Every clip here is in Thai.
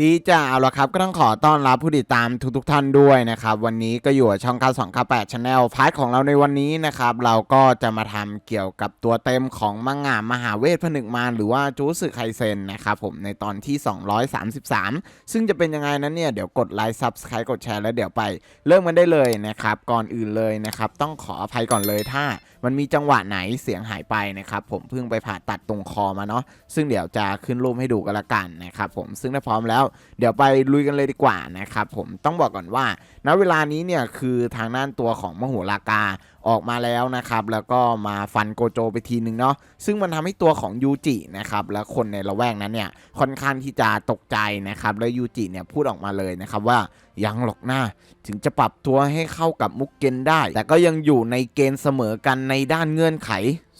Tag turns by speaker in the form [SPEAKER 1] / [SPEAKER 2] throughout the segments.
[SPEAKER 1] ดีจ้าเอาละครับก็ต้องขอต้อนรับผู้ติดตามทุกๆทท่านด้วยนะครับ วันนี้ก็อยู่กับช่องค่าสองค่าแปดชาแนลพาร์ทของเราในวันนี้นะครับ เราก็จะมาทำเกี่ยวกับตัวเต็มของมังงะมหาเวทผนึกมารหรือว่าจูสึไคเซนนะครับผมในตอนที่ 233 ซึ่งจะเป็นยังไงนั้นเนี่ย เดี๋ยวกดไลค์ซับสไครต์กดแชร์แล้วเดี๋ยวไป เริ่มกันได้เลยนะครับ ก่อนอื่นเลยนะครับ ต้องขออภัยก่อนเลยถ้า มันมีจังหวะไหนเสียงหายไปนะครับผมเพิ่งไปผ่าตัดตรงคอมาเนาะซึ่งเดี๋ยวจะขึ้นรูปให้ดูกันละกันนะครับผมซึ่งถ้าพร้อมแล้วเดี๋ยวไปลุยกันเลยดีกว่านะครับผมต้องบอกก่อนว่าณเวลานี้เนี่ยคือทางด้านตัวของมโหลากา ออกมาแล้วนะครับแล้วก็มาฟันโกโจไปทีนึงเนาะซึ่งมันทำให้ตัวของยูจินะครับและคนในละแวกนั้นเนี่ยค่อนข้างที่จะตกใจนะครับแล้วยูจิเนี่ยพูดออกมาเลยนะครับว่ายังหรอกหน้าถึงจะปรับตัวให้เข้ากับมุกเกนได้ แต่ก็ยังอยู่ในเกณฑ์เสมอกันในด้านเงื่อนไข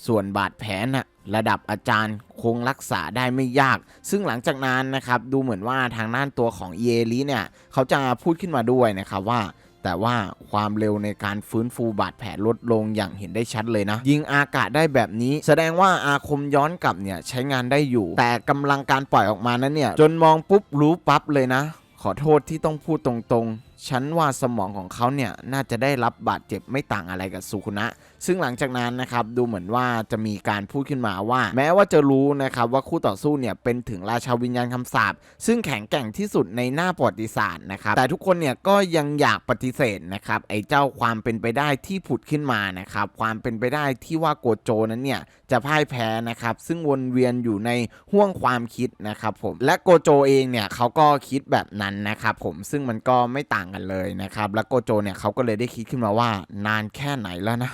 [SPEAKER 1] ส่วนบาดแผลน่ะระดับอาจารย์คงรักษาได้ไม่ยาก ซึ่งหลังจากนั้นนะครับดูเหมือนว่าทางด้านตัวของเยลีเนี่ยเขาจะพูดขึ้นมาด้วยนะครับว่า แต่ว่าความเร็วในการฟื้นฟูบาดแผลลดลงอย่างเห็นได้ชัดเลยนะ ยิงอากาศได้แบบนี้ แสดงว่าอาคมย้อนกลับเนี่ยใช้งานได้อยู่ แต่กำลังการปล่อยออกมานั้นเนี่ย จนมองปุ๊บรู้ปั๊บเลยนะ ขอโทษที่ต้องพูดตรงๆ ฉันว่าสมองของเขาเนี่ยน่าจะได้รับบาดเจ็บไม่ต่างอะไรกับสุคุนะ ซึ่งหลังจากนั้นนะครับดูเหมือนว่าจะมีการพูดขึ้นมาว่า แม้ว่าจะรู้นะครับว่าคู่ต่อสู้เนี่ยเป็นถึงราชาวิญญาณคำสาปซึ่งแข็งแกร่งที่สุดในหน้าประวัติศาสตร์นะครับแต่ทุกคนเนี่ยก็ยังอยากปฏิเสธนะครับไอ้เจ้าความเป็นไปได้ที่ผุดขึ้นมานะครับความเป็นไปได้ที่ว่าโกโจนั้นเนี่ยจะพ่ายแพ้นะครับซึ่งวนเวียนอยู่ในห่วงความคิดนะครับผมและโกโจเองเนี่ยเขาก็คิดแบบนั้นนะครับผมซึ่งมันก็ไม่ต่างกันเลยนะครับ แล้วโกโจเนี่ยเขาก็เลยได้คิดขึ้นมาว่านานแค่ไหนแล้วนะ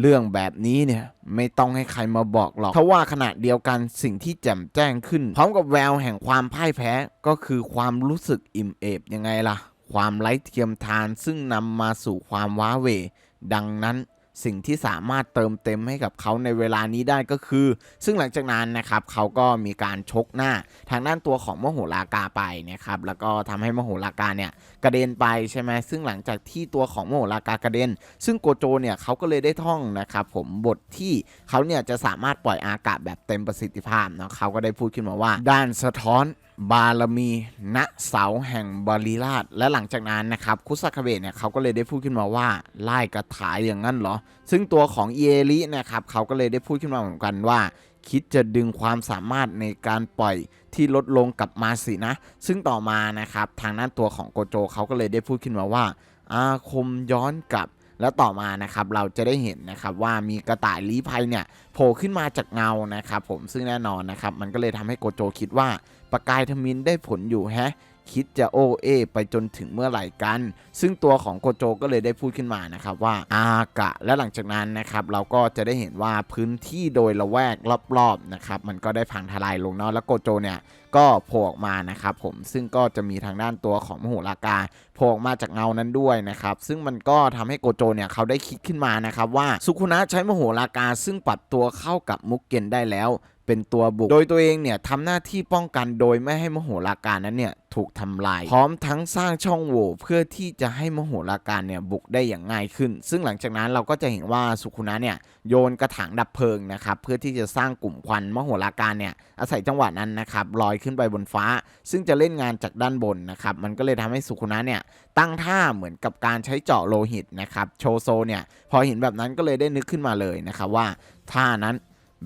[SPEAKER 1] เรื่องแบบนี้เนี่ยไม่ต้องให้ใครมาบอกหรอกเพราะว่าขณะเดียวกันสิ่งที่แจ่มแจ้งขึ้น พร้อมกับแววแห่งความพ่ายแพ้ก็คือความรู้สึกอิ่มเอิบยังไงล่ะ ความไร้เทียมทานซึ่งนำมาสู่ความว้าเหวดังนั้น สิ่งที่สามารถเติมเต็มให้กับเขาในเวลานี้ได้ก็คือ ซึ่งหลังจากนั้นนะครับเขาก็มีการชกหน้าทางด้านตัวของมโหลากาไปนะครับแล้วก็ทำให้มโหลากาเนี่ยกระเด็นไปใช่ไหมซึ่งหลังจากที่ตัวของมโหลากากระเด็น ซึ่งโกโจเนี่ยเขาก็เลยได้ท่องนะครับผมบทที่เขาเนี่ยจะสามารถปล่อยอากาศแบบเต็มประสิทธิภาพเนาะเขาก็ได้พูดขึ้นมาว่า ด้านสะท้อน บารมีณเสาแห่งบริราช และหลังจากนั้นนะครับ คุซากาเบะเนี่ยเขาก็เลยได้พูดขึ้นมาว่าไล่กระถายอย่างนั้นเหรอ ซึ่งตัวของเอลินะครับเขาก็เลยได้พูดขึ้นมาเหมือนกันว่า คิดจะดึงความสามารถในการปล่อยที่ลดลงกลับมาสินะ ซึ่งต่อมานะครับทางด้านตัวของโกโจเขาก็เลยได้พูดขึ้นมาว่า อาคมย้อนกลับ แล้วต่อมานะครับเราจะได้เห็นนะครับว่ามีกระต่ายลี้ภัยเนี่ยโผล่ขึ้นมาจากเงานะครับผมซึ่งแน่นอนนะครับมันก็เลยทำให้โกโจคิดว่าประกายทมินได้ผลอยู่แฮะ คิดจะโอเอไปจนถึงเมื่อไหร่กัน ซึ่งตัวของโกโจก็เลยได้พูดขึ้นมานะครับว่าอากะ และหลังจากนั้นนะครับเราก็จะได้เห็นว่าพื้นที่โดยละแวกรอบๆนะครับมันก็ได้พังทลายลงเนาะแล้วโกโจเนี่ยก็โผล่ออกมานะครับผมซึ่งก็จะมีทางด้านตัวของมโหลากาโผล่ออกมาจากเงานั้นด้วยนะครับซึ่งมันก็ทำให้โกโจเนี่ยเขาได้คิดขึ้นมานะครับว่าสุคุนะใช้มโหลากาซึ่งปรับตัวเข้ากับมุกเกนได้แล้ว เป็นตัวบุก โดยตัวเองเนี่ยทำหน้าที่ป้องกันโดยไม่ให้มโหลาการนั้นเนี่ยถูกทำลาย พร้อมทั้งสร้างช่องโหว่เพื่อที่จะให้มโหลาการเนี่ยบุกได้อย่างง่ายขึ้น ซึ่งหลังจากนั้นเราก็จะเห็นว่าสุคุนะเนี่ยโยนกระถางดับเพลิงนะครับเพื่อที่จะสร้างกลุ่มควันมโหลาการเนี่ยอาศัยจังหวะนั้นนะครับลอยขึ้นไปบนฟ้า ซึ่งจะเล่นงานจากด้านบนนะครับมันก็เลยทำให้สุคุนะเนี่ยตั้งท่าเหมือนกับการใช้เจาะโลหิตนะครับโชโซเนี่ยพอเห็นแบบนั้นก็เลยได้นึกขึ้นมาเลยนะครับว่าท่านั้น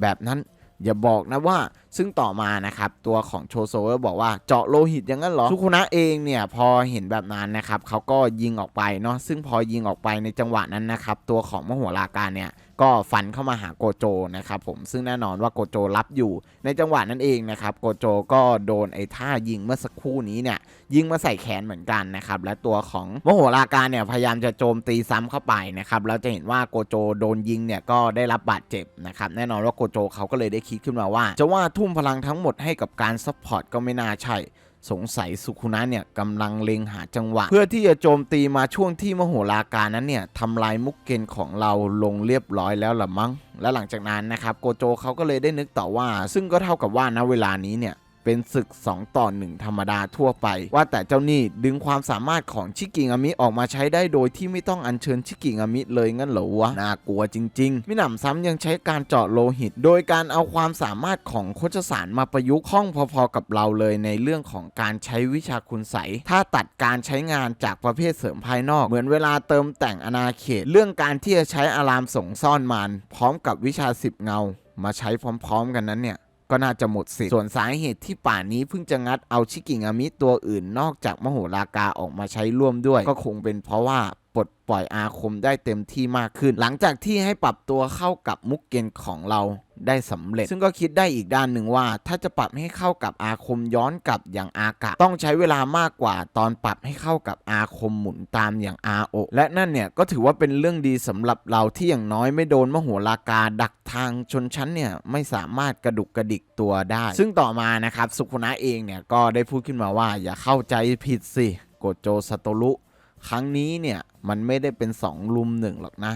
[SPEAKER 1] แบบนั้น อย่าบอกนะว่าซึ่งต่อมานะครับ ตัวของโชโซก็บอกว่าเจาะโลหิตอย่างนั้นเหรอทุคุนะเองเนี่ยพอเห็นแบบนั้นนะครับเขาก็ยิงออกไปเนาะซึ่งพอยิงออกไปในจังหวะนั้นนะครับ ตัวของมโหราการเนี่ย ก็ฟันเข้ามาหาโกโจนะครับผมซึ่งแน่นอนว่าโกโจรับอยู่ ในจังหวะนั้นเองนะครับโกโจก็โดนไอ้ท่ายิงเมื่อสักครู่นี้เนี่ยยิงมาใส่แขนเหมือนกันนะครับและตัวของโมโหราการเนี่ยพยายามจะโจมตีซ้ำเข้าไปนะครับแล้วจะเห็นว่าโกโจโดนยิงเนี่ยก็ได้รับบาดเจ็บนะครับแน่นอนว่าโกโจเขาก็เลยได้คิดขึ้นมาว่า จะว่าทุ่มพลังทั้งหมดให้กับการซัพพอร์ตก็ไม่น่าใช่ สงสัยสุขุนะเนี่ยกำลังเล็งหาจังหวะ เพื่อที่จะโจมตีมาช่วงที่มโหฬาการนั้นเนี่ยทำลายมุกเกนของเราลงเรียบร้อยแล้วละมั้งและหลังจากนั้นนะครับโกโจเขาก็เลยได้นึกต่อว่า ซึ่งก็เท่ากับว่าณเวลานี้เนี่ย เป็นศึก 2 ต่อ 1 ธรรมดาทั่วไป ว่าแต่เจ้านี่ดึงความสามารถของชิกิงามิออกมาใช้ได้โดยที่ไม่ต้องอัญเชิญชิกิงามิเลยงั้นเหรอวะ น่ากลัวจริงๆมิหนำซ้ำยังใช้การเจาะโลหิต โดยการเอาความสามารถของโคชสารมาประยุกต์ห้องพอๆกับเราเลยในเรื่องของการใช้วิชาคุณใสยถ้าตัดการใช้งานจากประเภทเสริมภายนอก เหมือนเวลาเติมแต่งอนาเขต เรื่องการที่จะใช้อารามส่งซ่อนมานพร้อมกับวิชาสิบเงา มาใช้พร้อมๆกันนั้นเนี่ย ก็น่าจะหมดสิทธิ์ส่วนสาเหตุที่ป่านนี้เพิ่งจะงัดเอาชิกิงามิตัวอื่นนอกจากมโหรากาออกมาใช้ร่วมด้วย ก็คงเป็นเพราะว่า ปลดปล่อยอาคมได้เต็มที่มากขึ้น หลังจากที่ให้ปรับตัวเข้ากับมุกเกนของเราได้สำเร็จ ซึ่งก็คิดได้อีกด้านหนึ่งว่า ถ้าจะปรับให้เข้ากับอาคมย้อนกลับอย่างอากะ ต้องใช้เวลามากกว่าตอนปรับให้เข้ากับอาคมหมุนตามอย่างอาโอและนั่นเนี่ยก็ถือว่าเป็นเรื่องดีสำหรับเราที่อย่างน้อยไม่โดนมโหรากาดักทางชนชั้นเนี่ยไม่สามารถกระดุกกระดิกตัวได้ ซึ่งต่อมานะครับสุคุนะเองเนี่ยก็ได้พูดขึ้นมาว่าอย่าเข้าใจผิดสิโกโจสโตรุ ครั้งนี้เนี่ยมันไม่ได้เป็น2ลุมหนึ่งหรอกนะ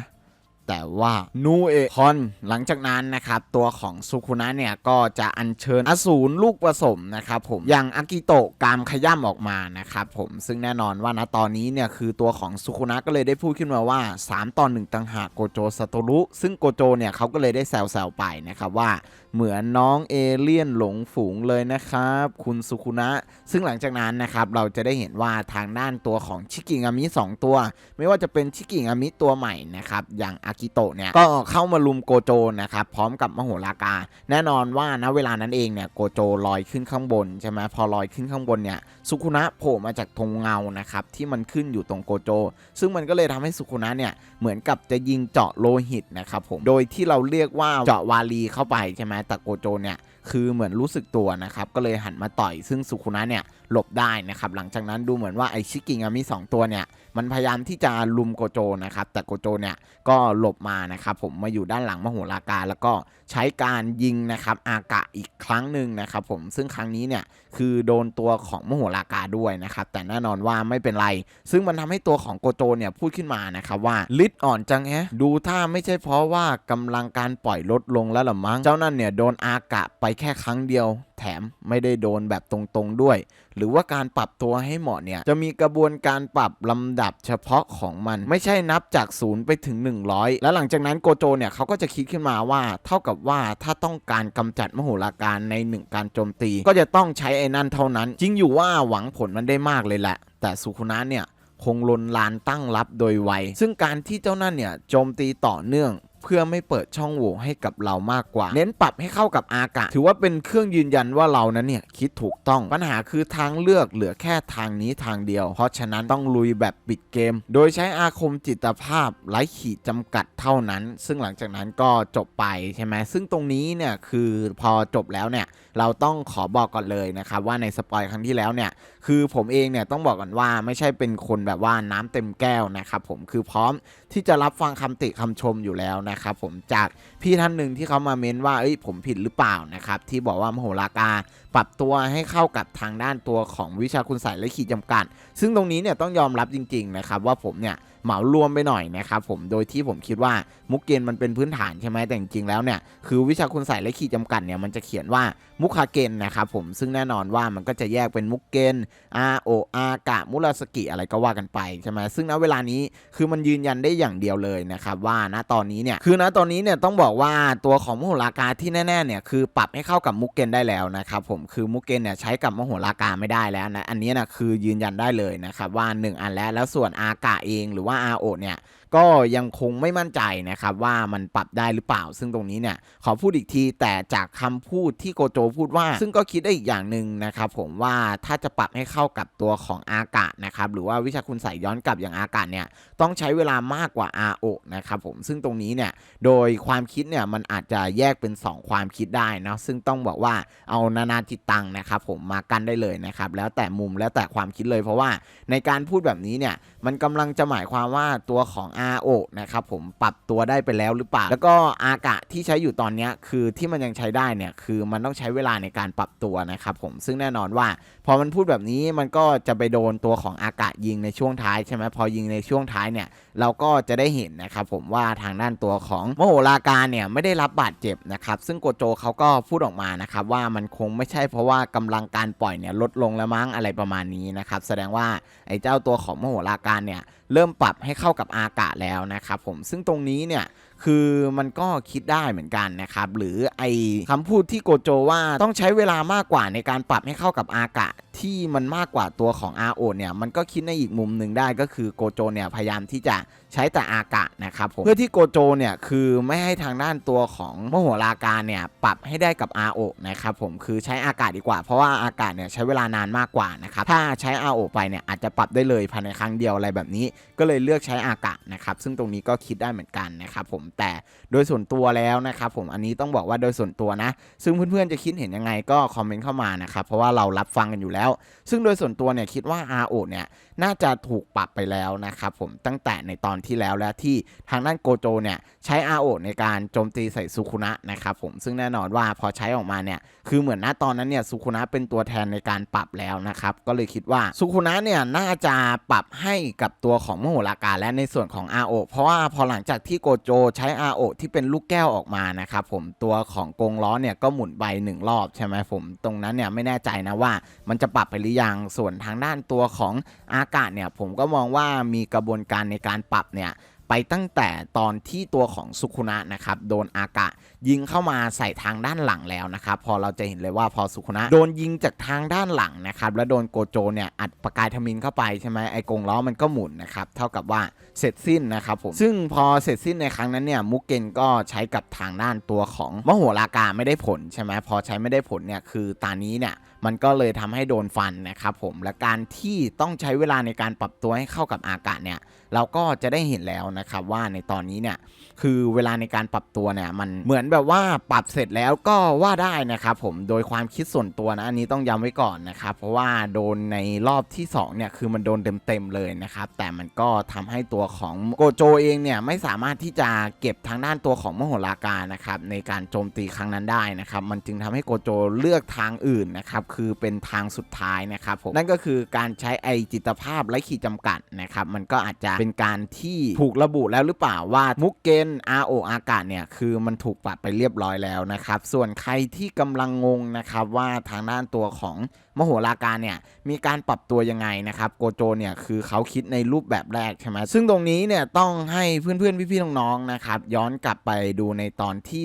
[SPEAKER 1] แต่ว่านูเอคอนหลังจากนั้นนะครับ ตัวของสุคุนะเนี่ย ก็จะอัญเชิญอสูรลูกผสมนะครับผมอย่างอากิโตะกามขย่ำออกมานะครับผมซึ่งแน่นอนว่าณตอนนี้เนี่ย คือตัวของสุคุนะก็เลยได้พูดขึ้นมาว่า 3ต่อ1ต่างหากโกโจสโตรุ ซึ่งโกโจเนี่ยเขาก็เลยได้แซวๆไปนะครับว่า เหมือนน้องเอเลี่ยนหลงฝูงเลยนะครับ คุณสุคุนะ ซึ่งหลังจากนั้นนะครับเราจะได้เห็นว่าทางด้านตัวของชิกิงามิ2ตัว ไม่ว่าจะเป็นชิกิงามิตัวใหม่นะครับอย่างอากิโตะเนี่ยก็เข้ามาลุมโกโจนะครับพร้อมกับมโหรากา แน่นอนว่าณเวลานั้นเองเนี่ยโกโจลอยขึ้นข้างบนใช่ไหมพอลอยขึ้นข้างบนเนี่ยสุคุนะโผล่มาจากธงเงานะครับที่มันขึ้นอยู่ตรงโกโจ ซึ่งมันก็เลยทำให้สุคุนะเนี่ยเหมือนกับจะยิงเจาะโลหิตนะครับผมโดยที่เราเรียกว่าเจาะวาลีเข้าไปใช่ไหมแต่โกโจเนี่ย คือเหมือนรู้สึกตัวนะครับก็เลยหันมาต่อยซึ่งสุคุนะเนี่ยหลบได้นะครับหลังจากนั้นดูเหมือนว่าไอชิกิงามิสองตัวเนี่ยมันพยายามที่จะลุมโกโจนะครับแต่โกโจเนี่ยก็หลบมานะครับผมมาอยู่ด้านหลังมโหรากาแล้วก็ใช้การยิงนะครับอากะอีกครั้งหนึ่งนะครับผมซึ่งครั้งนี้เนี่ยคือโดนตัวของมโหรากาด้วยนะครับแต่แน่นอนว่าไม่เป็นไร ซึ่งมันทำให้ตัวของโกโจเนี่ยพูดขึ้นมานะครับว่าลิดอ่อนจังแฮะดูถ้าไม่ใช่เพราะว่ากำลังการปล่อยลดลงแล้วหรือมั้งเจ้านั่นเนี่ยโดนอากะไปแค่ครั้งเดียว แถมไม่ได้โดนแบบตรงๆด้วย หรือว่าการปรับตัวให้เหมาะเนี่ย จะมีกระบวนการปรับลำดับเฉพาะของมัน ไม่ใช่นับจากศูนย์ไปถึง 100 แล้วหลังจากนั้นโกโจเนี่ยเขาก็จะคิดขึ้นมาว่าเท่ากับว่าถ้าต้องการกำจัดมโหราการในหนึ่งการโจมตี ก็จะต้องใช้ไอ้นั่นเท่านั้น จริงอยู่ว่าหวังผลมันได้มากเลยแหละ แต่สุคุนะเนี่ยคงลนลานตั้งรับโดยไว ซึ่งการที่เจ้านั่นเนี่ยโจมตีต่อเนื่อง เพื่อไม่เปิดช่องโหว่ให้กับเรามากกว่า เน้นปรับให้เข้ากับอากาศ ถือว่าเป็นเครื่องยืนยันว่าเรานั้นเนี่ยคิดถูกต้องปัญหาคือทางเลือกเหลือแค่ทางนี้ทางเดียว เพราะฉะนั้นต้องลุยแบบปิดเกม โดยใช้อาคมจิตภาพไร้ขีดจำกัดเท่านั้น ซึ่งหลังจากนั้นก็จบไปใช่ไหมซึ่งตรงนี้เนี่ยคือพอจบแล้วเนี่ยเราต้องขอบอกก่อนเลยนะครับว่าในสปอยครั้งที่แล้วเนี่ยคือผมเองเนี่ยต้องบอกก่อนว่าไม่ใช่เป็นคนแบบว่าน้ำเต็มแก้วนะครับผมคือพร้อมที่จะรับฟังคำติคำชมอยู่แล้วนะครับผมจากพี่ท่านหนึ่งที่เขามาเม้นว่าเอ้ยผมผิดหรือเปล่านะครับที่บอกว่ามโหรากาปรับตัวให้เข้ากับทางด้านตัวของวิชาคุณใส่และขีดจำกัด ซึ่งตรงนี้เนี่ยต้องยอมรับจริงๆนะครับว่าผมเนี่ย เหมารวมไปหน่อยนะครับผมโดยที่ผมคิดว่ามุกเกนมันเป็นพื้นฐานใช่ไหมแต่จริงๆแล้วเนี่ยคือวิชาคุณใส่และขีดจำกัดเนี่ยมันจะเขียนว่ามุคาเกนนะครับผมซึ่งแน่นอนว่ามันก็จะแยกเป็นมุกเกนอาโออากะมุราสกิอะไรก็ว่ากันไปใช่ไหมซึ่งณเวลานี้คือมันยืนยันได้อย่างเดียวเลยนะครับว่าณตอนนี้เนี่ยคือณตอนนี้เนี่ยต้องบอกว่าตัวของมโหรากาที่แน่ๆเนี่ยคือปรับให้เข้ากับมุกเกนได้แล้วนะครับผมคือมุกเกนเนี่ยใช้กับมโหรากาไม่ได้แล้วนะอันนี้นะคือยืนยันได้เลยนะครับว่า 1 อันแล้วแล้วส่วนอากะเองหรือว่าอาโอเนี่ย ก็ยังคงไม่มั่นใจนะครับว่ามันปรับได้หรือเปล่า ซึ่งตรงนี้เนี่ยขอพูดอีกทีแต่จากคำพูดที่โกโจพูดว่า ซึ่งก็คิดได้อีกอย่างหนึ่งนะครับผมว่าถ้าจะปรับให้เข้ากับตัวของอากาศนะครับหรือว่าวิชาคุณใส่ย้อนกลับอย่างอากาศเนี่ยต้องใช้เวลามากกว่า RO นะครับผมซึ่งตรงนี้เนี่ยโดยความคิดเนี่ยมันอาจจะแยกเป็น 2 ความคิดได้นะซึ่งต้องบอกว่าเอานานาจิตตังนะครับผมมากันได้เลยนะครับแล้วแต่มุมแล้วแต่ความคิดเลยเพราะว่าในการพูดแบบนี้เนี่ยมันกำลังจะหมายความว่าตัวของ RO นะครับผมปรับตัวได้ไปแล้วหรือเปล่า แล้วก็อากะที่ใช้อยู่ตอนนี้คือที่มันยังใช้ได้เนี่ยคือมันต้องใช้เวลาในการปรับตัวนะครับผมซึ่งแน่นอนว่า พอมันพูดแบบนี้มันก็จะไปโดนตัวของอากะยิงในช่วงท้ายใช่ไหมพอยิงในช่วงท้ายเนี่ยเราก็จะได้เห็นนะครับผมว่าทางด้านตัวของโมโหราการเนี่ยไม่ได้รับบาดเจ็บนะครับซึ่งโกโจเขาก็พูดออกมานะครับว่ามันคงไม่ใช่เพราะว่ากำลังการปล่อยเนี่ยลดลงแล้วมั้งอะไรประมาณนี้นะครับแสดงว่าไอ้เจ้าตัวของโมโหราการเนี่ย เริ่มปรับให้เข้ากับอากาศแล้วนะครับผมซึ่งตรงนี้เนี่ยคือมันก็คิดได้เหมือนกันนะครับ หรือไอคำพูดที่โกโจว่าต้องใช้เวลามากกว่าในการปรับให้เข้ากับอากาศที่มันมากกว่าตัวของ RO เนี่ยมันก็คิดในอีกมุมหนึ่งได้ก็คือโกโจเนี่ยพยายามที่จะใช้แต่อากาศนะครับผมเพื่อที่โกโจเนี่ยคือไม่ให้ทางด้านตัวของมโหราการเนี่ยปรับให้ได้กับ RO นะครับผมคือใช้อากาศดีกว่า เพราะว่าอากาศเนี่ยใช้เวลานานมากกว่านะครับถ้าใช้ RO ไปเนี่ยอาจจะปรับได้เลยภายในครั้งเดียวอะไรแบบนี้ ก็เลยเลือกใช้อากาศนะครับซึ่งตรงนี้ก็คิดได้เหมือนกันนะครับผมแต่โดยส่วนตัวแล้วนะครับผมอันนี้ต้องบอกว่าโดยส่วนตัวนะ ซึ่งเพื่อนๆจะคิดเห็นยังไงก็คอมเมนต์เข้ามานะครับเพราะว่าเรารับฟังกันอยู่แล้วซึ่งโดยส่วนตัวเนี่ยคิดว่า RO เนี่ยน่าจะถูกปรับไปแล้วนะครับผมตั้งแต่ในตอนที่แล้วแล้วที่ทางด้านโกโจเนี่ยใช้ RO ในการโจมตีใส่ซูคุนะนะครับผมซึ่งแน่นอนว่าพอใช้ออกมาเนี่ยคือเหมือนณตอนนั้นเนี่ยซูคุนะเป็นตัวแทนในการปรับแล้วนะครับก็เลยคิดว่าซูคุนะเนี่ยน่าจะปรับให้กับตัวของมโหราการและในส่วนของ RO เพราะว่าพอหลังจากที่โกโจใช้ RO ที่เป็นลูกแก้วออกมานะครับผมตัวของกงล้อเนี่ยก็หมุนใบหนึ่งรอบใช่ไหมผมตรงนั้นเนี่ยไม่แน่ใจนะว่ามันจะปรับไปหรือยัง ส่วนทางด้านตัวของอากาศเนี่ยผมก็มองว่ามีกระบวนการในการปรับเนี่ยไปตั้งแต่ตอนที่ตัวของสุขุนะนะครับโดนอากาศ ยิงเข้ามาใส่ทางด้านหลังแล้วนะครับ พอเราจะเห็นเลยว่าพอสุคุนะโดนยิงจากทางด้านหลังนะครับ แล้วโดนโกโจเนี่ยอัดประกายทมินเข้าไปใช่ไหมไอกงล้อมันก็หมุนนะครับ เท่ากับว่าเสร็จสิ้นนะครับผม ซึ่งพอเสร็จสิ้นในครั้งนั้นเนี่ยมุกเกนก็ใช้กับทางด้านตัวของมโหรากาไม่ได้ผลใช่ไหมพอใช้ไม่ได้ผลเนี่ยคือตานี้เนี่ยมันก็เลยทำให้โดนฟันนะครับผมและการที่ต้องใช้เวลาในการปรับตัวให้เข้ากับอากาศเนี่ยเราก็จะได้เห็นแล้วนะครับว่าในตอนนี้เนี่ยคือเวลาในการปรับตัวเนี่ยมันเหมือนแบบว่าปรับเสร็จแล้วก็ว่าได้นะครับผมโดยความคิดส่วนตัวนะอันนี้ต้องย้ำไว้ก่อนนะครับเพราะว่าโดนในรอบที่2เนี่ยคือมันโดนเต็มๆเลยนะครับแต่มันก็ทำให้ตัวของโกโจเองเนี่ยไม่สามารถที่จะเก็บทางด้านตัวของมโหราการนะครับในการโจมตีครั้งนั้นได้นะครับมันจึงทำให้โกโจเลือกทางอื่นนะครับคือเป็นทางสุดท้ายนะครับผมนั่นก็คือการใช้ไอจิตภาพไร้ขีดจำกัดนะครับมันก็อาจจะเป็นการที่ถูกระบุแล้วหรือเปล่าว่ามุกเกน RO อากาศเนี่ยคือมันถูกปรับไปเรียบร้อยแล้วนะครับ ส่วนใครที่กำลังงงนะครับว่าทางด้านตัวของมโหราการเนี่ยมีการปรับตัวยังไงนะครับโกโจเนี่ยคือเขาคิดในรูปแบบแรกใช่ไหมซึ่งตรงนี้เนี่ยต้องให้เพื่อนๆพี่ๆน้องๆนะครับย้อนกลับไปดูในตอนที่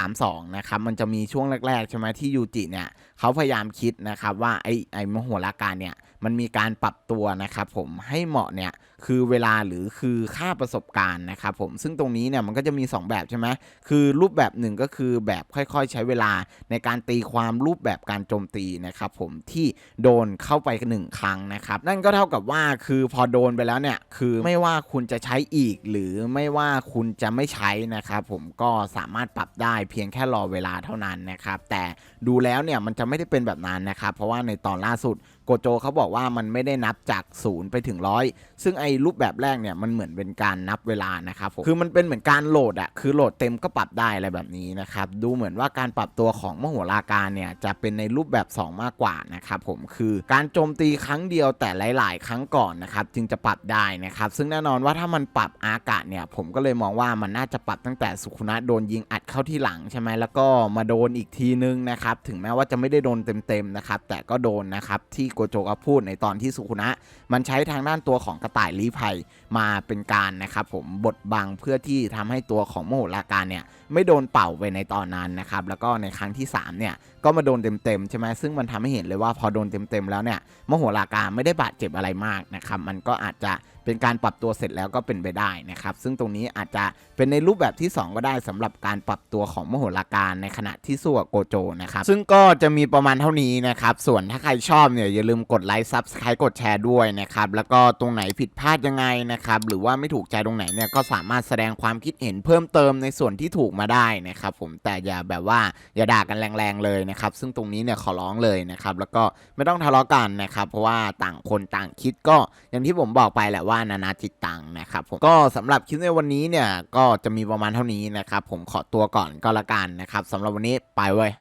[SPEAKER 1] 232นะครับมันจะมีช่วงแรกๆใช่ไหมที่ยูจิเนี่ยเขาพยายามคิดนะครับว่าไอ้ไอ้มโหราการเนี่ย มันมีการปรับตัวนะครับผมให้เหมาะเนี่ยคือเวลาหรือคือค่าประสบการณ์นะครับผมซึ่งตรงนี้เนี่ยมันก็จะมี 2 แบบใช่ไหมคือรูปแบบหนึ่งก็คือแบบค่อยๆ ใช้เวลาในการตีความรูปแบบการโจมตีนะครับผมที่โดนเข้าไปหนึ่งครั้งนะครับนั่นก็เท่ากับว่าคือพอโดนไปแล้วเนี่ยคือไม่ว่าคุณจะใช้อีก หรือไม่ว่าคุณจะไม่ใช้นะครับผมก็สามารถปรับได้เพียงแค่รอเวลาเท่านั้นนะครับแต่ดูแล้วเนี่ยมันจะไม่ได้เป็นแบบนั้นนะครับเพราะว่าในตอนล่าสุด โกโจเขาบอกว่ามันไม่ได้นับจากศูนย์ไปถึงร้อยซึ่งไอ้รูปแบบแรกเนี่ยมันเหมือนเป็นการนับเวลานะครับผมคือมันเป็นเหมือนการโหลดอะคือโหลดเต็มก็ปรับได้อะไรแบบนี้นะครับดูเหมือนว่าการปรับตัวของมโหราการเนี่ยจะเป็นในรูปแบบ 2 มากกว่านะครับผมคือการโจมตีครั้งเดียวแต่หลาย ๆ ครั้งก่อนนะครับจึงจะปรับได้นะครับซึ่งแน่นอนว่าถ้ามันปรับอากาศเนี่ยผมก็เลยมองว่ามันน่าจะปรับตั้งแต่สุขุนะโดนยิงอัดเข้าที่หลังใช่ไหมแล้วก็มาโดนอีกทีนึงนะครับถึงแม้ว่าจะไม่ได้โดนเต็มๆนะครับแต่ก็โดนนะครับที่โกโจก็พูดในตอนที่สุขุนะ มันใช้ทางด้านตัวของกระต่ายลีภัยมาเป็นการนะครับผมบดบังเพื่อที่ทำให้ตัวของโมโหราการเนี่ยไม่โดนเป่าไปในตอนนั้นนะครับแล้วก็ในครั้งที่สามเนี่ยก็มาโดนเต็มๆใช่ไหมซึ่งมันทำให้เห็นเลยว่าพอโดนเต็มๆแล้วเนี่ยมโหราการไม่ได้บาดเจ็บอะไรมากนะครับมันก็อาจจะเป็นการปรับตัวเสร็จแล้วก็เป็นไปได้นะครับ ซึ่งตรงนี้อาจจะเป็นในรูปแบบที่ 2 ก็ได้สำหรับการปรับตัวของมโหราการในขณะที่สู้กับโกโจนะครับซึ่งก็จะมีประมาณเท่านี้นะครับส่วนถ้าใครชอบเนี่ยอย่าลืมกดไลค์ซับสไครต์กดแชร์ด้วยนะครับแล้วก็ตรงไหนผิดพลาดยังไงนะครับหรือว่าไม่ถูกใจตรงไหนเนี่ยก็สามารถแสดงความคิดเห็นเพิ่มเติมในส่วนที่ถูกมาได้นะครับผมแต่อย่าแบบว่าอย่าด่ากันแรงๆเลยนะครับซึ่งตรงนี้เนี่ยขอร้องเลยนะครับแล้วก็ไม่ต้องทะเลาะกันนะครับเพราะว่าต่างคนต่างคิดก็อย่างที่ผมบอกไปแหละว่านานาจิตตังนะครับผมก็สำหรับคลิปในวันนี้เนี่ยก็จะมีประมาณเท่านี้นะครับผมขอตัวก่อนก็แล้วกันนะครับสำหรับวันนี้ไปเว้ย